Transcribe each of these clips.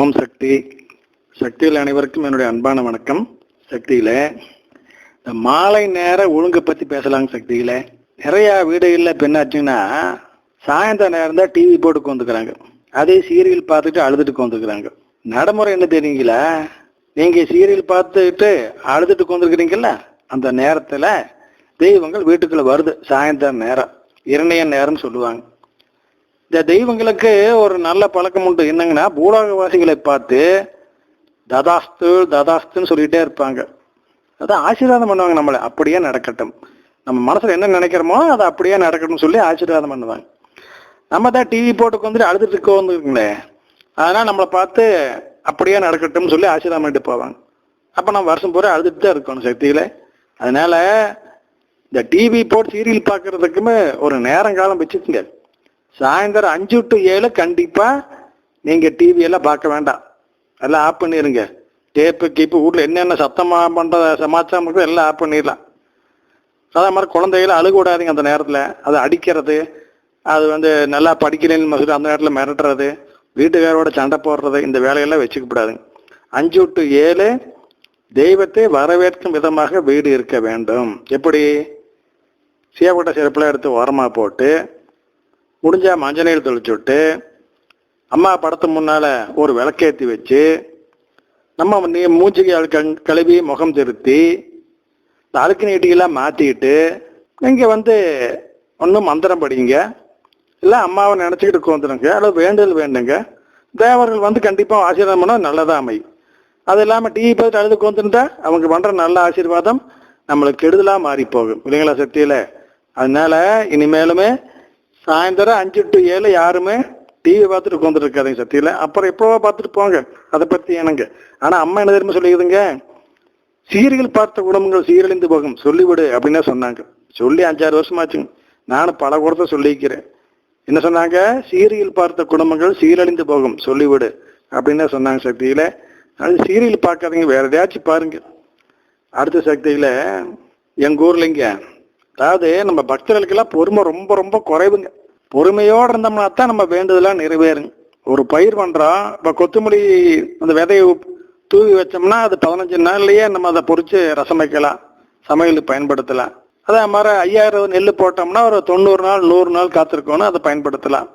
ஓம் சக்தி. சக்தியில் அனைவருக்கும் என்னுடைய அன்பான வணக்கம். சக்தியில் இந்த மாலை நேர ஒழுங்கு பற்றி பேசலாங்க சக்தியில். நிறையா வீடுகளில் இப்போ என்னாச்சுன்னா சாயந்தரம் நேரம் தான் டிவி போட்டு கொண்டுக்கிறாங்க அதே சீரியல் பார்த்துட்டு அழுதுட்டு கொண்டுக்கிறாங்க நடைமுறை என்ன தெரியுங்களா? நீங்கள் சீரியல் பார்த்துட்டு அழுதுட்டு உட்காந்துருக்கிறீங்கல்ல அந்த நேரத்தில் தெய்வங்கள் வீட்டுக்குள்ளே வருது. சாயந்தரம் நேரம் இரணைய நேரம் சொல்லுவாங்க. இந்த தெய்வங்களுக்கு ஒரு நல்ல பழக்கம் உண்டு. என்னங்கன்னா பூலோகவாசிகளை பார்த்து ததாஸ்து ததாஸ்துன்னு சொல்லிகிட்டே இருப்பாங்க. அதான் ஆசீர்வாதம் பண்ணுவாங்க நம்மளை. அப்படியே நடக்கட்டும். நம்ம மனசில் என்ன நினைக்கிறோமோ அதை அப்படியே நடக்கட்டும்னு சொல்லி ஆசீர்வாதம் பண்ணுவாங்க. நம்ம தான் டிவி போட்டுக்கு வந்துட்டு அழுதுட்டு வந்துருக்குங்களேன் அதனால் நம்மளை பார்த்து அப்படியே நடக்கட்டும்னு சொல்லி ஆசீர்வாதம் பண்ணிட்டு போவாங்க. அப்போ நம்ம வருஷம் பூரா அழுதுட்டு தான் இருக்கணும் சக்தியில். அதனால் இந்த டிவி போட்டு சீரியல் பார்க்கறதுக்குமே ஒரு நேரங்காலம் வச்சுக்கோங்க. சாயந்தரம் அஞ்சு டு ஏழு கண்டிப்பாக நீங்கள் டிவியெல்லாம் பார்க்க வேண்டாம். எல்லாம் ஆஃப் பண்ணிடுங்க டேப்பு கீப்பு வீட்டில் என்னென்ன சத்தமாக பண்ணுற சமாச்சாரம் இருக்கோ எல்லாம் ஆஃப் பண்ணிடலாம். அதே மாதிரி குழந்தைகளை அழுக அந்த நேரத்தில். அது அடிக்கிறது அது வந்து நல்லா படிக்கலைன்னு சொல்லி அந்த நேரத்தில் மிரட்டுறது வீட்டுக்காரோட சண்டை போடுறது இந்த வேலையெல்லாம் வச்சுக்கப்படாதுங்க அஞ்சு டு ஏழு தெய்வத்தை வரவேற்கும் விதமாக வீடு இருக்க வேண்டும். எப்படி? சீவப்பட்ட செருப்புலாம் எடுத்து ஓரமாக போட்டு முடிஞ்சா மஞ்சள் நீர் தெளிச்சு விட்டு அம்மா படத்து முன்னால ஒரு விளக்கேத்தி வச்சு நம்ம நீ மூஞ்சிக்கு கழுவி முகம் திருத்தி இந்த அழுக்கு நீட்டிகளாம் மாற்றிக்கிட்டு நீங்கள் வந்து ஒன்றும் மந்திரம் படிங்க. இல்லை அம்மாவை நினச்சிக்கிட்டு உட்காந்துருங்க அல்லது வேண்டுதல் வேண்டுங்க. தேவர்கள் வந்து கண்டிப்பாக ஆசீர்வாதம் பண்ணால் நல்லதா அமையும். அது இல்லாமல் டிவி பார்த்துட்டு அழுது உட்காந்துருந்தா அவங்க பண்ணுற நல்ல ஆசீர்வாதம் நம்மளுக்கு கெடுதலாக மாறி போகும் இல்லைங்களா சக்தியில்? அதனால இனிமேலுமே சாயந்தரம் அஞ்சு டு ஏழு யாருமே டிவி பார்த்துட்டு உட்காந்துட்டு இருக்காதுங்க சத்தியில் அப்புறம் எப்போவா பார்த்துட்டு போங்க. அதை பற்றி என்னங்க ஆனால் அம்மா என்ன தெரியுமா சொல்லிக்குதுங்க? சீரியல் பார்த்த குடும்பங்கள் சீரழிந்து போகும். சொல்லிவிடு அப்படின்னு சொன்னாங்க. சொல்லி அஞ்சாறு வருஷமாச்சுங்க. நானும் பல கூடத்தை சொல்லிக்கிறேன் என்ன சொன்னாங்க? சீரியல் பார்த்த குடும்பங்கள் சீரழிந்து போகும். சொல்லிவிடு அப்படின்னு சொன்னாங்க சக்தியில். அது சீரியல் பார்க்காதீங்க. வேற எதையாச்சும் பாருங்க. அடுத்த சக்தியில் எங்கள் ஊரில் இங்கே அதாவது நம்ம பக்தர்களுக்கெல்லாம் பொறுமை ரொம்ப ரொம்ப குறைவுங்க. பொறுமையோடு இருந்தோம்னா தான் நம்ம வேண்டுதலாம் நிறைவேறுங்க ஒரு பயிர் பண்ணுறோம் இப்போ கொத்தமல்லி அந்த விதையை தூவி வச்சோம்னா அது பதினஞ்சு நாள்லயே நம்ம அதை பொறிச்சு ரசம் வைக்கலாம். சமையலுக்கு பயன்படுத்தலாம். அதே மாதிரி ஐயாயிரம் நெல் போட்டோம்னா ஒரு தொண்ணூறு நாள் நூறு நாள் காத்திருக்கணும் அதை பயன்படுத்தலாம்.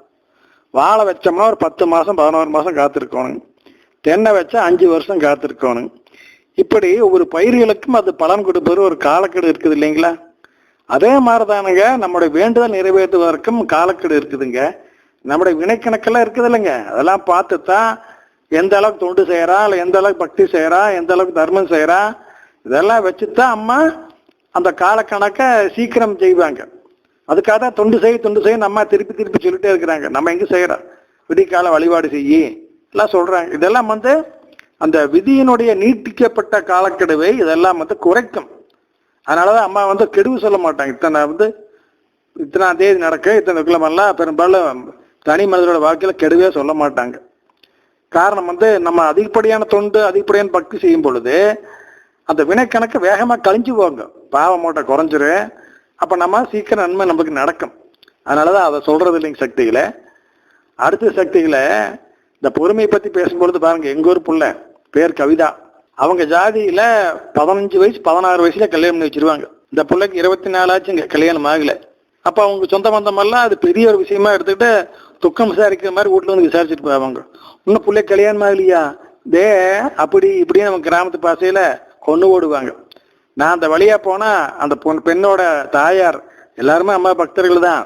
வாழை வச்சோம்னா ஒரு பத்து மாதம் பதினோரு மாதம் காத்திருக்கணும். தென்னை வச்சா அஞ்சு வருஷம் காத்திருக்கணும். இப்படி ஒவ்வொரு பயிர்களுக்கும் அது பலன் கொடுப்பது ஒரு காலக்கெடு இருக்குது இல்லைங்களா? அதே மாதிரிதானுங்க நம்முடைய வேண்டுதல் நிறைவேற்றுவதற்கும் காலக்கெடு இருக்குதுங்க. நம்முடைய வினைக்கணக்கெல்லாம் இருக்குது இல்லைங்க அதெல்லாம் பார்த்து தான் எந்த அளவுக்கு தொண்டு செய்கிறா இல்லை எந்த அளவுக்கு பக்தி செய்கிறா எந்த அளவுக்கு தர்மம் செய்கிறா இதெல்லாம் வச்சு தான் அம்மா அந்த காலக்கணக்கை சீக்கிரம் செய்வாங்க. அதுக்காக தான் தொண்டு செய் தொண்டு செய் நம்ம திருப்பி திருப்பி சொல்லிட்டே இருக்கிறாங்க. நம்ம எங்கே செய்கிறோம் விடிக்கால வழிபாடு செய்யி எல்லாம் சொல்கிறாங்க இதெல்லாம் வந்து அந்த விதியினுடைய நீட்டிக்கப்பட்ட காலக்கெடுவை இதெல்லாம் வந்து குறைக்கும். அதனாலதான் அம்மா வந்து கெடுவு சொல்ல மாட்டாங்க. இத்தனை வந்து இத்தனாம் தேதி நடக்க இத்தனை கிழமெல்லாம் பெரும்பாலும் தனி மனிதரோட வாழ்க்கையில கெடுவே சொல்ல மாட்டாங்க. காரணம் வந்து நம்ம அதிகப்படியான தொண்டு அதிகப்படியான பக்தி செய்யும் பொழுது அந்த வினைக்கணக்கு வேகமாக கழிஞ்சு போங்க பாவ மூட்டை குறைஞ்சிரு அப்போ நம்ம சீக்கிரம் நன்மை நமக்கு நடக்கும். அதனாலதான் அதை சொல்கிறது இல்லைங்க சக்திகளை. அடுத்த சக்திகளை இந்த பொறுமையை பற்றி பேசும்பொழுது பாருங்கள் எங்கள் ஊர் பிள்ளை பேர் கவிதா. அவங்க ஜாதியில பதினஞ்சு வயசு பதினாறு வயசுல கல்யாணம் பண்ணி வச்சிருவாங்க. இந்த பிள்ளைக்கு இருபத்தி நாலாச்சுங்க கல்யாணம் ஆகல. அப்ப அவங்க சொந்த பந்தமெல்லாம் அது பெரிய ஒரு விஷயமா எடுத்துக்கிட்டு துக்கம் விசாரிக்கிற மாதிரி வீட்டுல வந்து விசாரிச்சுட்டு போவாங்க. இன்னும் பிள்ளை கல்யாணம் ஆகலையா? தே அப்படி இப்படி நம்ம கிராமத்து பாசையில கொண்டு ஓடுவாங்க. நான் அந்த வழியா போனா அந்த பொன் பெண்ணோட தாயார் எல்லாருமே அம்மா பக்தர்கள் தான்.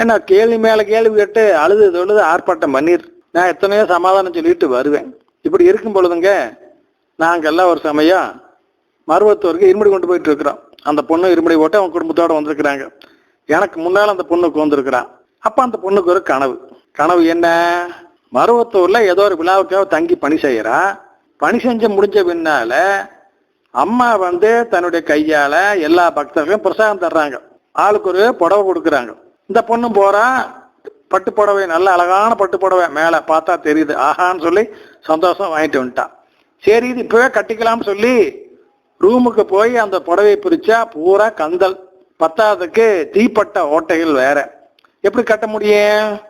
ஏன்னா கேள்வி மேல கேள்வி கேட்டு அழுது தொழுது ஆர்ப்பாட்டம் பண்ணிடு நான் எத்தனையோ சமாதானம் சொல்லிட்டு வருவேன். இப்படி இருக்கும் பொழுதுங்க நாங்கெல்லாம் ஒரு சமயம் மருவத்தூருக்கு இருமுடி கொண்டு போயிட்டு இருக்கிறோம். அந்த பொண்ணு இருமுடி போட்டு அவங்க குடும்பத்தோட வந்திருக்கிறாங்க. எனக்கு முன்னால் அந்த பொண்ணுக்கு வந்திருக்கிறான் அப்போ அந்த பொண்ணுக்கு ஒரு கனவு. கனவு என்ன? மருவத்தூர்ல ஏதோ ஒரு விழாவுக்காக தங்கி பணி செய்கிறான் பணி செஞ்சு முடிஞ்ச பின்னால அம்மா வந்து தன்னுடைய கையால எல்லா பக்தர்களும் பிரசாதம் தர்றாங்க. ஆளுக்கு ஒரு புடவை கொடுக்குறாங்க. இந்த பொண்ணு போறா. பட்டு புடவை நல்ல அழகான பட்டு புடவை மேலே பார்த்தா தெரியுது. ஆஹான்னு சொல்லி சந்தோஷம் வாங்கிட்டு வந்துட்டான் சரி இது இப்பவே கட்டிக்கலாம்னு சொல்லி ரூமுக்கு போய் அந்த புடவையை பிரிச்சா பூரா கந்தல். பத்தாவதுக்கு தீப்பட்ட ஓட்டைகள் வேற. எப்படி கட்ட முடியும்?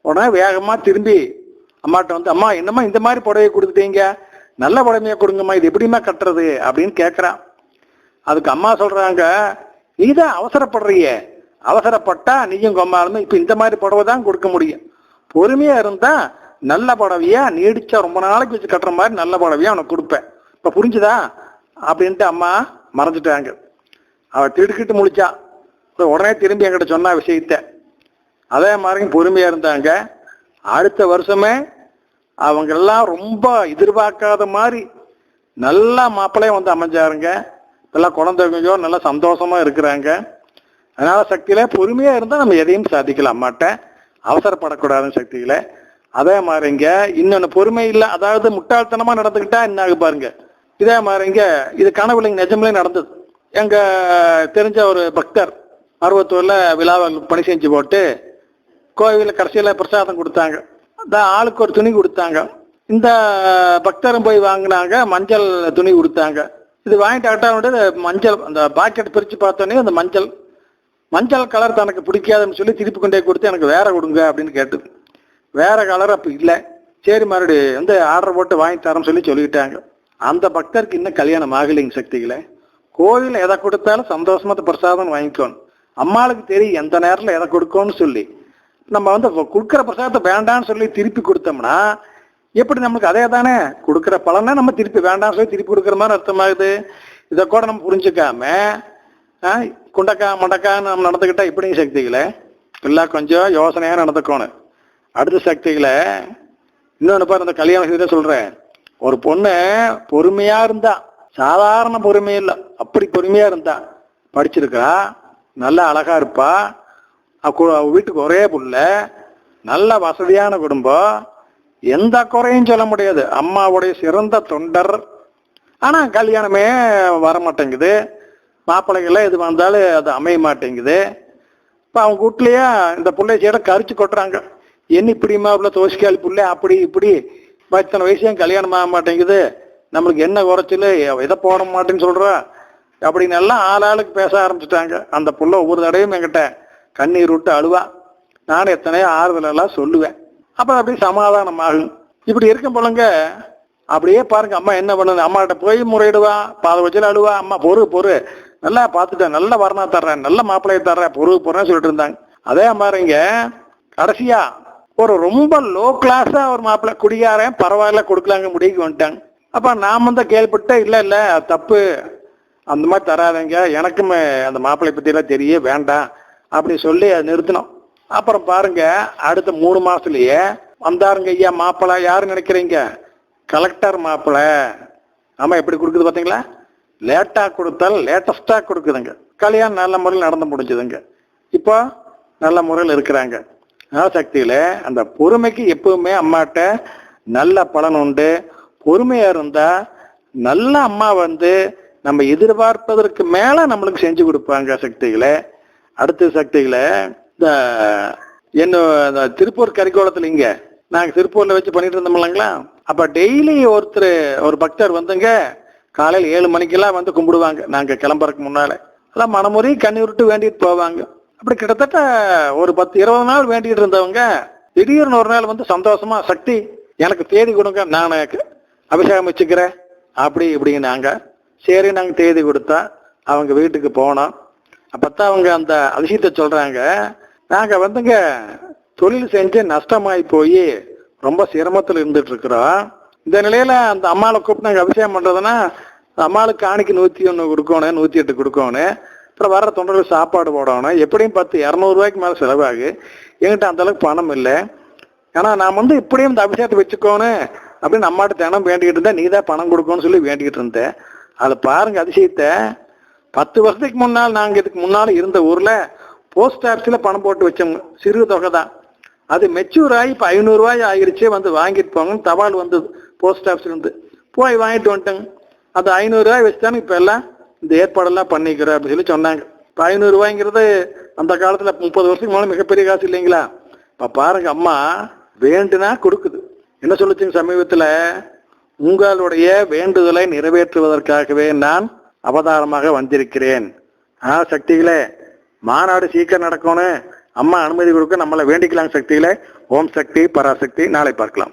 உடனே வேகமா திரும்பி அம்மாட்ட வந்து அம்மா என்னம்மா இந்த மாதிரி புடவை கொடுத்துட்டீங்க? நல்ல புடவையா கொடுங்கம்மா இது எப்படிம்மா கட்டுறது? அப்படின்னு கேட்குறான் அதுக்கு அம்மா சொல்றாங்க நீதான் அவசரப்படுறியே. அவசரப்பட்டா நீயும் கொம்மாலுமே இப்போ இந்த மாதிரி புடவை தான் கொடுக்க முடியும். பொறுமையா இருந்தா நல்ல புடவையா நீடிச்சா ரொம்ப நாளைக்கு வச்சு கட்டுற மாதிரி நல்ல புடவையா உனக்கு கொடுப்பேன். இப்ப புரிஞ்சுதா? அப்படின்ட்டு அம்மா மறைஞ்சிட்டாங்க அவ திடுக்கிட்டு முழிச்சா. உடனே திரும்பி என்கிட்ட சொன்ன விஷயத்த. அதே மாதிரி பொறுமையா இருந்தாங்க. அடுத்த வருஷமே அவங்க எல்லாம் ரொம்ப எதிர்பார்க்காத மாதிரி நல்ல மாப்பிள்ளையும் வந்து அமைஞ்சாருங்க. எல்லாம் குழந்தைங்க நல்லா சந்தோஷமா இருக்கிறாங்க. அதனால சக்தியில பொறுமையா இருந்தா நம்ம எதையும் சாதிக்கலாம் அம்மாட்ட. அவசரப்படக்கூடாதுன்னு சக்தியில. அதே மாதிரிங்க இன்னொன்னு பொறுமை இல்லை அதாவது முட்டாள்தனமா நடந்துக்கிட்டா என்ன ஆகு பாருங்க. இதே மாதிரிங்க இது கனவுலைங்க நிஜம்லேயே நடந்தது. எங்க தெரிஞ்ச ஒரு பக்தர் அறுபத்தூர்ல விழாவை பணி செஞ்சு போட்டு கோவிலில் கடைசியில் பிரசாதம் கொடுத்தாங்க. இந்த ஆளுக்கு ஒரு துணி கொடுத்தாங்க. இந்த பக்தரும் போய் வாங்கினாங்க மஞ்சள் துணி கொடுத்தாங்க. இது வாங்கிட்டு ஆட்டாவுடைய மஞ்சள் அந்த பாக்கெட் பிரித்து பார்த்தோன்னே அந்த மஞ்சள். மஞ்சள் கலர் தனக்கு பிடிக்காதுன்னு சொல்லி திருப்பி கொண்டே கொடுத்து எனக்கு வேற கொடுங்க அப்படின்னு கேட்டுது. வேற கலர் அப்போ இல்லை. சரி மறுபடி வந்து ஆர்டர் போட்டு வாங்கி தரேன்னு சொல்லி சொல்லிட்டாங்க. அந்த பக்தருக்கு இன்னும் கல்யாணம் ஆகலைங்க சக்திகளை. கோவில் எதை கொடுத்தாலும் சந்தோஷமாக பிரசாதம் வாங்கிக்கணும். அம்மாளுக்கு தெரியும் எந்த நேரத்தில் எதை கொடுக்கணும்னு சொல்லி. நம்ம வந்து கொடுக்குற பிரசாதத்தை வேண்டாம்னு சொல்லி திருப்பி கொடுத்தோம்னா எப்படி நமக்கு அதே தானே? கொடுக்குற பலனை நம்ம திருப்பி வேண்டாம்னு சொல்லி திருப்பி கொடுக்குற மாதிரி அர்த்தமாகுது. இதை கூட நம்ம புரிஞ்சுக்காம ஆ, குண்டக்கா மண்டக்கான்னு நம்ம நடந்துக்கிட்டா இப்படிங்க சக்திகளை? எல்லாம் கொஞ்சம் யோசனையாக நடந்துக்கணும். அடுத்த சக்திகளை இன்னொன்று பாரு இந்த கல்யாண செய்த சொல்கிறேன் ஒரு பொண்ணு பொறுமையாக இருந்தா சாதாரண பொறுமை இல்லை அப்படி பொறுமையாக இருந்தா படிச்சிருக்கா நல்லா அழகாக இருப்பா வீட்டுக்கு ஒரே புள்ள நல்ல வசதியான குடும்பம் எந்த குறையும் சொல்ல முடியாது. அம்மாவுடைய சிறந்த தொண்டர். ஆனால் கல்யாணமே வர மாட்டேங்குது மாப்பிள்ளைகள்லாம் எது வந்தாலும் அது அமைய மாட்டேங்குது. இப்போ அவங்க வீட்லயே இந்த பிள்ளைச்சியோட கரிச்சு கொட்டுறாங்க. என்ன இப்படிமா உள்ள தோசிக்கால் பிள்ளை? அப்படி இப்படி. பத்தனை வயசையும் கல்யாணம் ஆக மாட்டேங்குது. நம்மளுக்கு என்ன குறைச்சல்? எதை போட மாட்டேன்னு சொல்றா? அப்படின்னு எல்லாம் ஆளாளுக்கு பேச ஆரம்பிச்சிட்டாங்க. அந்த புள்ள ஒவ்வொரு தடவையும் என்கிட்ட கண்ணீர் விட்டு அழுவா. நானும் எத்தனையோ ஆறுதலெல்லாம் சொல்லுவேன். அப்போ அப்படியே சமாதானம் ஆகும். இப்படி இருக்கும் போலங்க அப்படியே பாருங்க அம்மா என்ன பண்ணுது? அம்மாட்ட போய் முறையிடுவா பாத வச்சில அழுவா. அம்மா பொறு பொறு. நல்லா பார்த்துட்டேன். நல்ல வரணா தர்றேன். நல்ல மாப்பிள்ளையை தர்றேன். பொறு பொறுன்னு சொல்லிட்டு இருந்தாங்க. அதே மாதிரிங்க கடைசியா ஒரு ரொம்ப லோ கிளாஸா ஒரு மாப்பிள்ள குடிகாரன் பரவாயில்ல கொடுக்கலாங்க முடிவுக்கு வந்துட்டாங்க. அப்ப நாம தான் கேள்விப்பட்ட இல்ல இல்ல தப்பு. அந்த மாதிரி தராதங்க. எனக்கும் அந்த மாப்பிள்ளை பத்தி எல்லாம் தெரிய வேண்டாம். அப்படி சொல்லி அதை நிறுத்தினோம். அப்புறம் பாருங்க அடுத்த மூணு மாசத்துலயே வந்தாருங்க ஐயா மாப்பிள்ள. யாரு நினைக்கிறீங்க? கலெக்டர் மாப்பிள்ள. ஆமா எப்படி கொடுக்குது பாத்தீங்களா? லேட்டா கொடுத்தால் லேட்டஸ்டா கொடுக்குதுங்க. கல்யாணம் நல்ல முறையில் நடந்து முடிஞ்சதுங்க. இப்போ நல்ல முறையில் இருக்கிறாங்க. சக்தியில அந்த பொறுமைக்கு எப்பவுமே அம்மாட்ட நல்ல பலன் உண்டு. பொறுமையா இருந்தா நல்ல அம்மா வந்து நம்ம எதிர்பார்ப்பதற்கு மேல நம்மளுக்கு செஞ்சு கொடுப்பாங்க சக்திகளை அடுத்த சக்திகளை இந்த என்ன திருப்பூர் கரிக்கோளத்துல இங்க நாங்க திருப்பூர்ல வச்சு பண்ணிட்டு இருந்தோம் இல்லைங்களா? அப்ப டெய்லி ஒருத்தர் ஒரு பக்தர் வந்துங்க காலையில் ஏழு மணிக்கெல்லாம் வந்து கும்பிடுவாங்க. நாங்க கிளம்புறதுக்கு முன்னால. அதான் மனமுறை கண்ணீர் விட்டு வேண்டிட்டு போவாங்க. அப்படி கிட்டத்தட்ட ஒரு பத்து இருபது நாள் வேண்டிட்டு இருந்தவங்க திடீர்னு ஒரு நாள் வந்து சந்தோஷமா சக்தி எனக்கு தேதி கொடுங்க நான் அபிஷேகம் வச்சுக்கிறேன் அப்படி இப்படின்னாங்க. சரி நாங்கள் தேதி கொடுத்தா அவங்க வீட்டுக்கு போனோம். அப்பத்தான் அவங்க அந்த அதிசயத்தை சொல்றாங்க. நாங்கள் வந்துங்க தொழில் செஞ்சு நஷ்டமாயி போய் ரொம்ப சிரமத்தில் இருந்துட்டு இருக்கிறோம் இந்த நிலையில அந்த அம்மாவை கூப்பிட்டு நாங்கள் அபிஷேகம் பண்றதுன்னா அம்மாளுக்கு காணிக்கு நூற்றி ஒன்று கொடுக்கணும் நூற்றி எட்டு கொடுக்கணும். அப்புறம் வர தொண்டர்கள் சாப்பாடு போடணும். எப்படியும் பத்து இரநூறுவாய்க்கு மேலே செலவாகு. என்கிட்ட அந்தளவுக்கு பணம் இல்லை. ஏன்னா நான் வந்து இப்படியும் இந்த அபிஷேகத்தை வச்சுக்கோணும் அப்படின்னு அம்மாட்ட தினம் வேண்டிக்கிட்டு இருந்தேன். நீ தான் பணம் கொடுக்கணும்னு சொல்லி வேண்டிக்கிட்டு இருந்தேன். அதில் பாருங்க அதிசயத்தை. பத்து வருஷத்துக்கு முன்னால் நாங்கள் இதுக்கு முன்னால் இருந்த ஊரில் போஸ்ட் ஆஃபீஸில் பணம் போட்டு வச்சோம் சிறு தொகை தான். அது மெச்சூர் ஆகி இப்போ ஐநூறுரூவாய் ஆகிருச்சே வந்து வாங்கிட்டு போங்கன்னு தபால் வந்தது போஸ்ட் ஆஃபீஸ்லேருந்து போய் வாங்கிட்டு வந்துட்டேங்க. அது ஐநூறுரூவாய் வச்சு இப்போ எல்லாம் இந்த ஏற்பாடெல்லாம் பண்ணிக்கிறோம் அப்படின்னு சொல்லி சொன்னாங்க. இப்போ ஐநூறுரூவாய்ங்கிறது அந்த காலத்தில் முப்பது வருஷத்துக்கு மேலே மிகப்பெரிய காசு இல்லைங்களா? இப்போ பாருங்க அம்மா வேண்டுனா கொடுக்குது. என்ன சொல்லுச்சுங்க சமீபத்தில்? உங்களுடைய வேண்டுதலை நிறைவேற்றுவதற்காகவே நான் அவதாரமாக வந்திருக்கிறேன். ஆ சக்திகளே மாநாடு சீக்கிரம் நடக்கணும். அம்மா அனுமதி கொடுக்க நம்மளை வேண்டிக்கலாம் சக்திகளே. ஓம் சக்தி பராசக்தி நாளை பார்க்கலாம்.